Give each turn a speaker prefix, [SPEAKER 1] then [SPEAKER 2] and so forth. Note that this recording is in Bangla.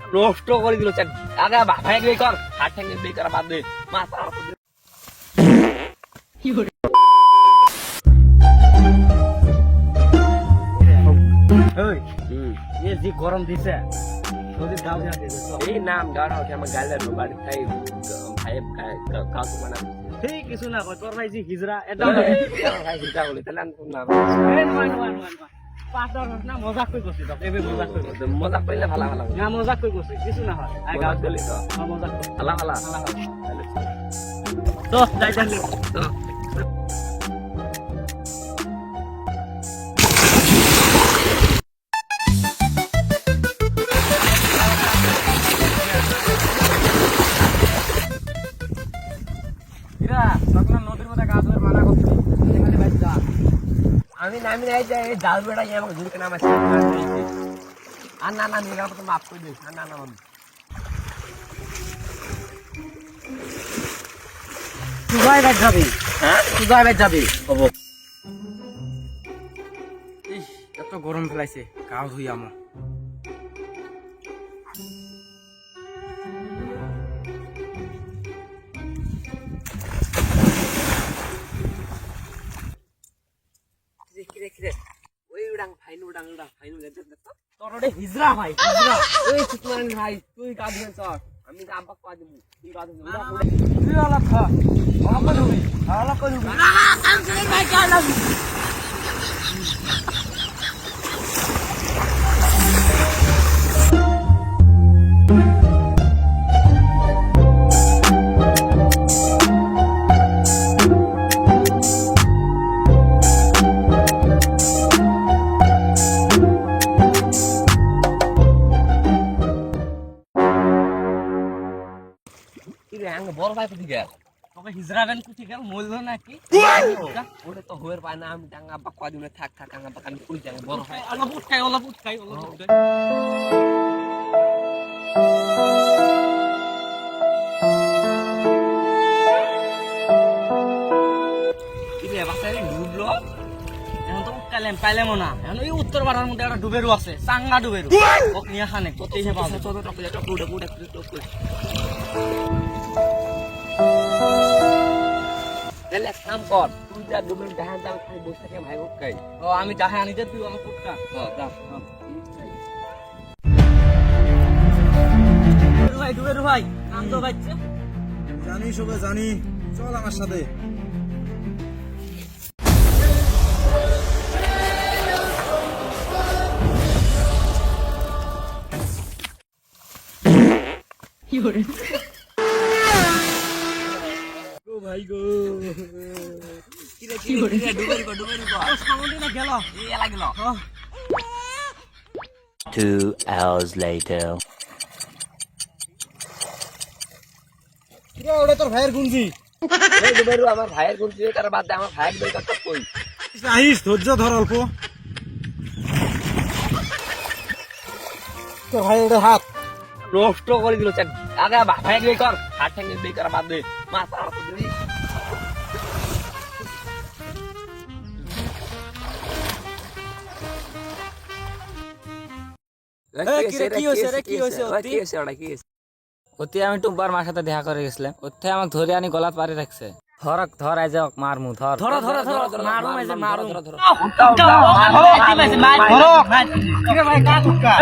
[SPEAKER 1] নষ্ট করে দিল চাক আগে ভাই বিয়ে কর। হাত ঠ্যাঙ্গে বিয়ে করা বাদ দে। মাথা
[SPEAKER 2] যে গরম দিছে
[SPEAKER 1] এই নাম গাড়া ওকে আমার গালের বাড়ি খাই ভাই কাউ বানা
[SPEAKER 2] সেই কিছু না তোর ভাই যে হিজরা এটা
[SPEAKER 1] ভাই হিজা বলে তাহলে নাম
[SPEAKER 2] পাঁচ দশ না মজাক কই করছিস এবে মজাক কই করছিস
[SPEAKER 1] মজা করলে ভালো ভালো
[SPEAKER 2] না মজাক কই করছিস কিছু না হয়। আই
[SPEAKER 1] তো।
[SPEAKER 2] হ্যাঁ, মজাক
[SPEAKER 1] ভালো ভালো।
[SPEAKER 2] তো যাই যাই
[SPEAKER 1] তো আমি নামি নাই যে জাল বেড়া আমাকে ঝুলকে নাম আছে আর না না মেয়েরা তো মাফ করে দিয়েছি। আর না না
[SPEAKER 2] যাবি?
[SPEAKER 1] হ্যাঁ?
[SPEAKER 2] যাই বাইর যাবি?
[SPEAKER 1] হব
[SPEAKER 2] এত গরম ফেলাইছে। গাও ধুই আমার
[SPEAKER 1] কিরে কিরে ওই উড়াং ফাইন উড়াং উড়াং ফাইন উড়াং তো
[SPEAKER 2] তোর ওটা হিজরা ভাই হিজরা
[SPEAKER 1] ওই চিতমান ভাই তুই কাজ দিন চল। আমি আব্বা কাজ দেবো তুই কাজ দেবো
[SPEAKER 2] তুই অলপ খা অলপ করে ধুবি অলপ করে ধুবি
[SPEAKER 1] কিরে আঙ্গ বড় ভাই কোথায় গেল।
[SPEAKER 2] তোকে হিজরা বেন কুঠি গেল মূল্য নাকি?
[SPEAKER 1] ওটা তো হয়ে পায় না আমি টাঙ্গা আব্বা কদিন থাক থাক আঙ্গা আব্বা কানি পুরি যাঙ্গা বড় ভাই।
[SPEAKER 2] অলপ উঠকাই অলপ উঠকাই অলপ উঠকাই
[SPEAKER 1] কিরে
[SPEAKER 2] তো না। এখন এই উত্তর পাড়ার মধ্যে একটা ডুবেরু আছে চাঙ্গা ডুবেরু। ওক নিয়ে খানে কোথায় সে পাবে
[SPEAKER 1] তাহলে এক কাম কর তুই যা ডুবের ডাহান দাম খাই বসে থেকে ভাই খাই।
[SPEAKER 2] ও আমি যাহে আনিতে তুই আমার ফুটকা
[SPEAKER 1] হ্যাঁ যা
[SPEAKER 2] ডুবেরু ভাই ডুবেরু ভাই নাম তো বাচ্চা
[SPEAKER 3] জানি সবে জানি। চল আমার সাথে।
[SPEAKER 1] ও ভাই গো। কিরে? কিরে কিরে গো ডুবের গো
[SPEAKER 2] না গেল?
[SPEAKER 1] এলা গেল।
[SPEAKER 4] Two hours later.
[SPEAKER 3] ওটা তোর ভাইয়ের গুঞ্জি।
[SPEAKER 1] আমার ভাইয়ের গুণ তার বাদ দে আমার ভাইয়ের বের করতে কই?
[SPEAKER 3] আহিস ধৈর্য ধর অল্প। তোর ভাই ওটা হাত।
[SPEAKER 1] নষ্ট করে দিল আগে ভাই বিয়ে কর। হাত ঠ্যাঙ্গে বিয়ে করা বাদ দে। মাথা
[SPEAKER 2] আমি টুকবার মার সাথে দেখা করে গেছিলাম। ওতে আমাকে ধরে আনি গলাত পারে রাখছে। ধর ধর যাও মারমু ধর ধর ধর ধর মারুম আই যে ধর
[SPEAKER 1] ধর ধর
[SPEAKER 2] ধর কা